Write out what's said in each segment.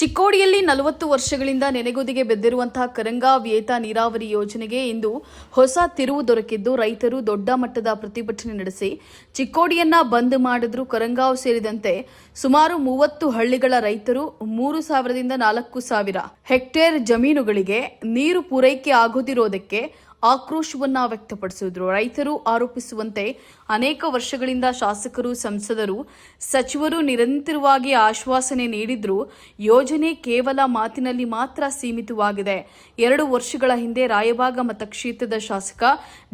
ಚಿಕ್ಕೋಡಿಯಲ್ಲಿ ನಲವತ್ತು ವರ್ಷಗಳಿಂದ ನೆನೆಗುದಿಗೆ ಬೆದ್ದಿರುವಂತಹ ಕರಂಗಾ ಏತ ನೀರಾವರಿ ಯೋಜನೆಗೆ ಇಂದು ಹೊಸ ತಿರುವು ದೊರಕಿದ್ದು ರೈತರು ದೊಡ್ಡ ಮಟ್ಟದ ಪ್ರತಿಭಟನೆ ನಡೆಸಿ ಚಿಕ್ಕೋಡಿಯನ್ನ ಬಂದ್ ಮಾಡಿದ್ರು ಕರಂಗಾವ್ ಸೇರಿದಂತೆ ಸುಮಾರು ಮೂವತ್ತು ಹಳ್ಳಿಗಳ ರೈತರು ಮೂರು ಸಾವಿರದಿಂದ ನಾಲ್ಕು ಸಾವಿರ ಹೆಕ್ಟೇರ್ ಜಮೀನುಗಳಿಗೆ ನೀರು ಪೂರೈಕೆ ಆಗುತ್ತಿರೋದಕ್ಕೆ ಆಕ್ರೋಶವನ್ನ ವ್ಯಕ್ತಪಡಿಸಿದ್ರು. ರೈತರು ಆರೋಪಿಸುವಂತೆ ಅನೇಕ ವರ್ಷಗಳಿಂದ ಶಾಸಕರು, ಸಂಸದರು, ಸಚಿವರು ನಿರಂತರವಾಗಿ ಆಶ್ವಾಸನೆ ನೀಡಿದ್ರು. ಯೋಜನೆ ಕೇವಲ ಮಾತಿನಲ್ಲಿ ಮಾತ್ರ ಸೀಮಿತವಾಗಿದೆ. ಎರಡು ವರ್ಷಗಳ ಹಿಂದೆ ರಾಯಭಾಗ ಮತಕ್ಷೇತ್ರದ ಶಾಸಕ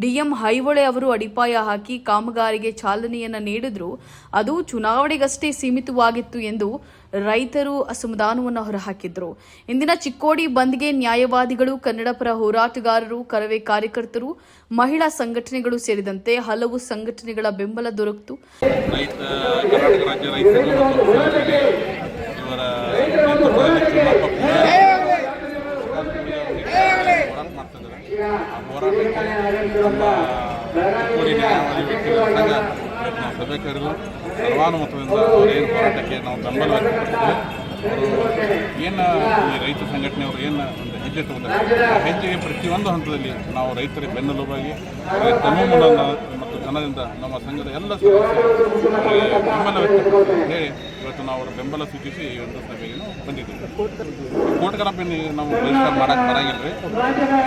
ಡಿಎಂ ಹೈವಳೆ ಅವರು ಅಡಿಪಾಯ ಹಾಕಿ ಕಾಮಗಾರಿಗೆ ಚಾಲನೆಯನ್ನ ನೀಡಿದ್ರು. ಅದು ಚುನಾವಣೆಗಷ್ಟೇ ಸೀಮಿತವಾಗಿತ್ತು ಎಂದು ರೈತರು ಅಸಮಾಧಾನವನ್ನು ಹೊರಹಾಕಿದ್ರು. ಇಂದಿನ ಚಿಕ್ಕೋಡಿ ಬಂದ್ಗೆ ನ್ಯಾಯವಾದಿಗಳು ಕನ್ನಡ ಪರ ಹೋರಾಟಗಾರರು ಕರವೇ ಕಾರ್ಯಕರ್ತರು, ಮಹಿಳಾ ಸಂಘಟನೆಗಳು ಸೇರಿದಂತೆ ಹಲವು ಸಂಘಟನೆಗಳ ಬೆಂಬಲ ದೊರಕಿತು. ಸರ್ವಾನುಮತದಿಂದ ಅವರೇನು ಹೋರಾಟಕ್ಕೆ ನಾವು ಬೆಂಬಲ ಏನು ರೈತ ಸಂಘಟನೆಯವರು ಏನು ಹೆಜ್ಜೆ ಆ ಹೆಜ್ಜೆಗೆ ಪ್ರತಿಯೊಂದು ಹಂತದಲ್ಲಿ ನಾವು ರೈತರಿಗೆ ಬೆನ್ನೆಲುಬಾಗಿ ತಮ್ಮ ಮತ್ತು ಜನರಿಂದ ನಮ್ಮ ಸಂಘದ ಎಲ್ಲ ಸದಸ್ಯರು ಬೆಂಬಲ ವ್ಯಕ್ತಪಡಿಸಿ ಹೇಳಿ ಇವತ್ತು ನಾವು ಅವರ ಬೆಂಬಲ ಸೂಚಿಸಿ ಈ ಒಂದು ಸಭೆಗೆ ನಾವು ಬಂದಿದ್ದೀವಿ. ಕೋರ್ಟ್ ನಾವು ಬಹಿಷ್ಕಾರ ಮಾಡಕ್ಕೆ ಬರಂಗಿಲ್ಲ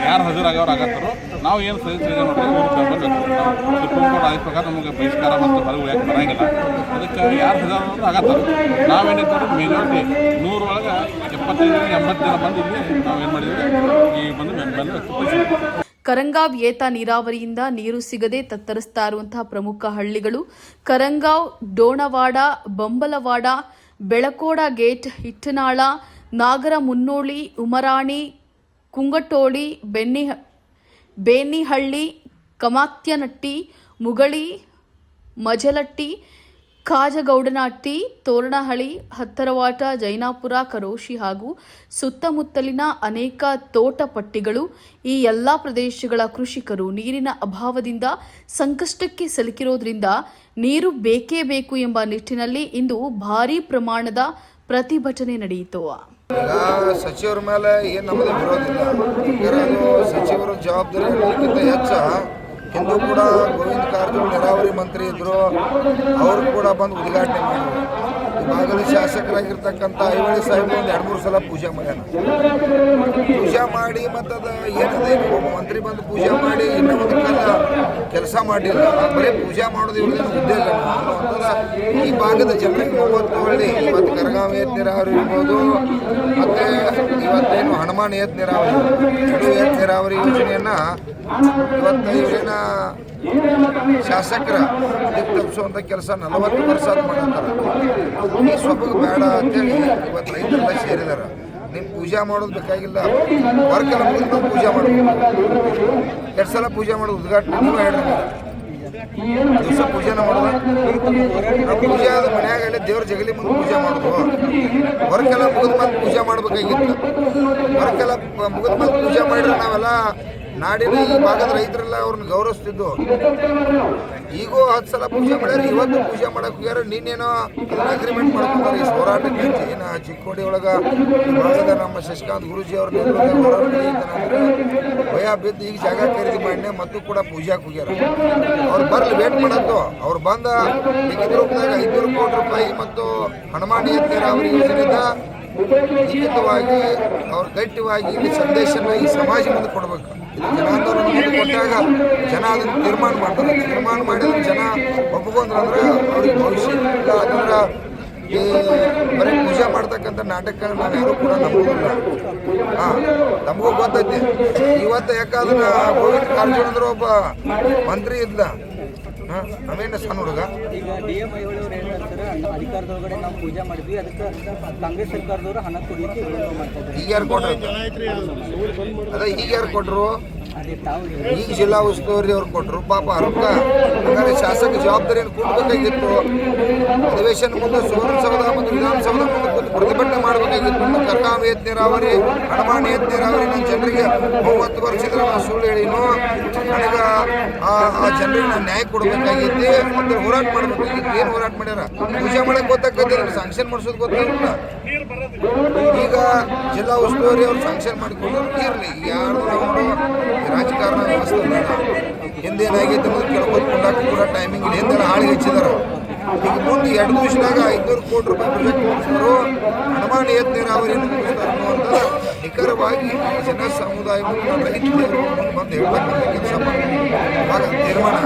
ಯಾರು ಹಾಜರಾಗವ್ರು ಆಗತ್ತಾರೋ, ನಾವು ಏನು ಸಜೆಸ್ಟ್ ಮಾಡ್ತೀವಿ ಸುಪ್ರೀಂ ಕೋರ್ಟ್ ಆದ ಪ್ರಕಾರ ನಮಗೆ ಬಹಿಷ್ಕಾರ ಮತ್ತು ಹೊರಗೆ ಉಳಿಯಕ್ಕೆ ಬರಂಗಿಲ್ಲ. ಅದಕ್ಕೆ ಯಾರು ಹಾಜರಾದ್ರು ಆಗತ್ತಾರ ನಾವೇನಿದ್ದಾರೆ ಮೆಜಾರಿಟಿ ನೂರೊಳಗೆ ಎಪ್ಪತ್ತೈದು ಎಂಬತ್ತು ಜನ ಬಂದು ಇಲ್ಲಿ ನಾವೇನು ಮಾಡಿದ್ವಿ ಈ ಬಂದು ಬೆಂಬಲ ವ್ಯಕ್ತಪಡಿಸಿದ್ವಿ ಕರಂಗಾವ್ ಏತ ನೀರಾವರಿಯಿಂದ ನೀರು ಸಿಗದೆ ತತ್ತರಿಸ್ತಾ ಇರುವಂತಹ ಪ್ರಮುಖ ಹಳ್ಳಿಗಳು. ಕರಂಗಾವ್, ಡೋಣವಾಡ, ಬಂಬಲವಾಡ, ಬೆಳಕೋಡ ಗೇಟ್ ಹಿಟ್ಟನಾಳ ನಾಗರ ಮುನ್ನೋಳಿ, ಉಮರಾಣಿ, ಕುಂಗಟೋಳಿ, ಬೆನ್ನಿ ಬೇನಿಹಳ್ಳಿ ಕಮಾತ್ಯನಟ್ಟಿ, ಮುಗಳಿ, ಮಜಲಟ್ಟಿ ಕಾಜಗೌಡನಹಟ್ಟಿ ತೋರಣಹಳ್ಳಿ, ಹತ್ತರವಾಟ, ಜೈನಾಪುರ, ಕರೋಶಿ ಹಾಗೂ ಸುತ್ತಮುತ್ತಲಿನ ಅನೇಕ ತೋಟ ಪಟ್ಟಿಗಳು ಈ ಎಲ್ಲ ಪ್ರದೇಶಗಳ ಕೃಷಿಕರು ನೀರಿನ ಅಭಾವದಿಂದ ಸಂಕಷ್ಟಕ್ಕೆ ಸಿಲುಕಿರೋದ್ರಿಂದ ನೀರು ಬೇಕೇ ಬೇಕು ಎಂಬ ನಿಟ್ಟಿನಲ್ಲಿ ಇಂದು ಭಾರೀ ಪ್ರಮಾಣದ ಪ್ರತಿಭಟನೆ ನಡೆಯಿತು. ಸಚಿವರ ಮೇಲೆ ಏನು ನಮ್ಮದು ವಿರೋಧಿಲ್ಲ ಸಚಿವರು ಜವಾಬ್ದಾರಿ ಹೆಚ್ಚು ಹಿಂದೂ ಕೂಡ ಗೋವಿಂದ ಕಾರಜೋಳ ನೀರಾವರಿ ಮಂತ್ರಿ ಇದ್ದರು ಅವರು ಕೂಡ ಬಂದು ಉದ್ಘಾಟನೆ ಮಾಡಿದ್ರು. ಭಾಗದ ಶಾಸಕರಾಗಿರ್ತಕ್ಕಂಥ ಐವಳಿ ಸಾಹೇಬ್ ಒಂದು ಎರಡು ಮೂರು ಸಲ ಪೂಜೆ ಮಾಡ್ಯಾನ. ಪೂಜೆ ಮಾಡಿ ಮತ್ತು ಅದು ಏನಿದೆ ಮಂತ್ರಿ ಬಂದು ಪೂಜೆ ಮಾಡಿ ಇನ್ನೂ ಒಂದು ಕಾಲ ಕೆಲಸ ಮಾಡಿಲ್ಲ. ಬರೀ ಪೂಜೆ ಮಾಡೋದು ಇವ್ರದ್ದೇನು ಇಲ್ಲ. ಅನ್ನೋಂಥದ್ದು ಈ ಭಾಗದ ಜನರಿಗೆ ಮೂವತ್ತು ಹಳ್ಳಿ, ಇವತ್ತು ಕರಗಾವಿ ಏತ್ ನೀರಾವರಿ ಇರ್ಬೋದು, ಮತ್ತು ಇವತ್ತೇನು ಹನುಮಾನ್ ಏತ್ ನೀರಾವರಿ ಇದು ಏತ್ ನೀರಾವರಿ ಯೋಜನೆಯನ್ನು ಇವತ್ತು ಜನ ಶಾಸಕರ ತಪ್ಪಿಸುವಂಥ ಕೆಲಸ ನಲವತ್ತು ವರ್ಷ ಆದ್ ಮಾಡತ್ತಾರ ಈ ಸೊಬಗು ಬೇಡ ಅಂತೇಳಿ ಇವತ್ತು ರೈತರೆಲ್ಲ ಸೇರಿದ್ದಾರೆ ನಿಮ್ಮ ಪೂಜೆ ಮಾಡೋದು ಬೇಕಾಗಿಲ್ಲ. ವರ್ಕೆಲ್ಲ ಮುಗಿದ ಪೂಜೆ ಮಾಡಬೇಕು ಎರಡು ಸಲ ಪೂಜೆ ಮಾಡೋದು ಉದ್ಘಾಟನೆ ನೀವು ಹೇಳಿದ್ರೆ. ದಿವಸ ಪೂಜೆನ ಮಾಡೋದು. ಪೂಜೆ ಆದ ಮನ್ಯಾಗ ದೇವ್ರ ಜಗಲಿ ಮುಂದೆ ಪೂಜೆ ಮಾಡೋದು. ವರ್ಕೆಲ್ಲ ಮುಗಿದ ಮತ್ತೆ ಪೂಜೆ ಮಾಡ್ಬೇಕಾಗಿತ್ತು. ವರ್ಕೆಲ್ಲ ಮುಗಿದ ಮತ್ತೆ ಪೂಜೆ ಮಾಡಿದ್ರೆ ನಾವೆಲ್ಲ ನಾಡಿನ ಈ ಭಾಗದ ರೈತರೆಲ್ಲ ಅವ್ರನ್ನ ಗೌರವಿಸ್ತಿದ್ದು. ಈಗೂ ಹತ್ತು ಸಲ ಪೂಜೆ ಮಾಡ್ಯಾರ, ಇವತ್ತು ಪೂಜೆ ಮಾಡಕ್ ಹೋಗ್ಯಾರ, ನೀನೇನೋ ಅಗ್ರಿಮೆಂಟ್ ಮಾಡ್ಕೊಂಡಾರ, ಈ ಹೋರಾಟಕ್ಕೆ ಚಿಕ್ಕೋಡಿ ಒಳಗ ನಮ್ಮ ಶಶಿಕಾಂತ್ ಗುರುಜಿ ಅವ್ರ ಭಯ ಬಿದ್ದು ಈಗ ಜಾಗ ಖರೀದಿ ಮಾಡಿನೇ ಮತ್ತು ಕೂಡ ಪೂಜೆ ಹೋಗ್ಯಾರ. ಅವ್ರು ಬರ್ಲಿ ವೇಟ್ ಮಾಡತ್ತು. ಅವ್ರು ಬಂದ ಲಿಖಿತ ಕೋಟಿ ರೂಪಾಯಿ ಮತ್ತು ಹನುಮಾನಿ ನೀರಾವರಿ ಯೋಜನೆಯಿಂದ ಲಿಖಿತವಾಗಿ ಅವ್ರು ಗಟ್ಟಿವಾಗಿ ಇಲ್ಲಿ ಸಂದೇಶನ ಈ ಸಮಾಜ ಮುಂದೆ ಕೊಡಬೇಕು. ಜನಾಂದೋಲನ ಮುಂದೆ ಕೊಟ್ಟಾಗ ಜನ ಅದನ್ನು ತೀರ್ಮಾನ ಮಾಡ್ತಾರೆ. ತೀರ್ಮಾನ ಮಾಡಿದ್ರೆ ಜನ ಒಪ್ಕೊಂಡ್ರಂದ್ರೆ ಅವ್ರಿಗೆ ಭವಿಷ್ಯ ಇಲ್ಲ ಈ ಬರೀ ಪೂಜೆ ಮಾಡ್ತಕ್ಕಂಥ ನಾಟಕ ನಾನು ಯಾರು ಕೂಡ ನಂಬೋದಿಲ್ಲ ಹಾಂ, ನಮಗೂ ಗೊತ್ತೈತಿ. ಇವತ್ತು ಯಾಕಂದ್ರೆ ಗೋವಿಂದ ಕಾರಜೋಳ ಅಂದ್ರೆ ಒಬ್ಬ ಮಂತ್ರಿ ಇದ್ದ. ಹಾಂ ನಾವೇನು ಸಣ್ಣ ಹುಡುಗ. ಈಗ ಡಿ ಎಂ ಐಹೊಳೆ ಅವ್ರು ಏನು ಹೇಳ್ತಾರೆ ನಮ್ಮ ಅಧಿಕಾರದೊಳಗಡೆ ನಾವು ಪೂಜೆ ಮಾಡಿದ್ವಿ. ಅದಕ್ಕೆ ಕಾಂಗ್ರೆಸ್ ಸರ್ಕಾರದವರು ಹಣ ಕೊಡ್ಲಿಕ್ಕೆ ವಿಳಂಬ ಮಾಡ್ತಾ ಇದ್ದಾರೆ. ಈಗ ಯಾರು ಕೊಟ್ರು? ಅದ ಈಗ ಯಾರು ಕೊಟ್ರು? ಈಗ ಜಿಲ್ಲಾ ಉಸ್ತುವಾರಿ ಅವ್ರು ಕೊಟ್ರು. ಪಾಪ ರೊಕ್ಕ ಹಂಗಾರೆ ಶಾಸಕ ಜವಾಬ್ದಾರಿಯನ್ನು ಕೂಡಬೇಕಾಗಿತ್ತು ಅಧಿವೇಶನ ಮುಂದೆ ಸುವರ್ಣಸೌಧ ಮತ್ತು ವಿಧಾನಸೌಧ ಮುಂದೆ ಕೂತು ಕರ್ಕಾಮ ಏತ್ ನೀರಾವರಿ ಅಡಮಾಣಿ ಏತ್ ನೀರಾವರಿ ನನ್ನ ಜನರಿಗೆ ಮೂವತ್ತು ವರ್ಷದ ಸುಳ್ಳು ಹೇಳಿನೋ ನನಗೆ ಆ ಜನರಿಗೆ ನಾನು ನ್ಯಾಯ ಕೊಡಬೇಕಾಗಿತ್ತು, ಮತ್ತು ಹೋರಾಟ ಮಾಡಬೇಕಾಗಿತ್ತು. ಏನು ಹೋರಾಟ ಮಾಡ್ಯಾರ? ಪೂಜೆ ಮಾಡಕ್ಕೆ ಗೊತ್ತಾಗ್ತದೆ ಸ್ಯಾಂಕ್ಷನ್ ಮಾಡಿಸೋದು ಗೊತ್ತಿಲ್ಲ ಈಗ ಜಿಲ್ಲಾ ಉಸ್ತುವಾರಿ ಅವ್ರು ಸ್ಯಾಂಕ್ಷನ್ ಮಾಡಿಕೊಂಡು ಇರಲಿ. ಯಾರು ರಾಜಕಾರಣ ವ್ಯವಸ್ಥೆ ಬೇಡ ಹಿಂದೇನಾಗೈತೆ ಅನ್ನೋದು ಕೇಳ್ಕೊತ್ಕೊಂಡಾಗ ಕೂಡ ಟೈಮಿಂಗ್ ಹಾಳಿ ಹಾಳಿಗೆ ಹಚ್ಚಿದಾರೆ ಮುಂದೆ ಎರಡು ದಿವಸದಾಗ ಐದುನೂರು ಕೋಟಿ ರೂಪಾಯಿ ಪ್ರಾಜೆಕ್ಟ್ ಮುಗಿಸ್ತಾರೋ ಹನುಮಾನ ಏತ್ ನೀರಾವರಿಯನ್ನು ಮುಗಿಸ್ತಾರೆ ಅನ್ನುವಂಥ ನಿಖರವಾಗಿ ಜನ ಸಮುದಾಯ ರೈತರು ಬಂದು ಹೇಳ್ತಕ್ಕಂಥ ಕೆಲಸ ಮಾಡಿ ಆಗ ತೀರ್ಮಾನ.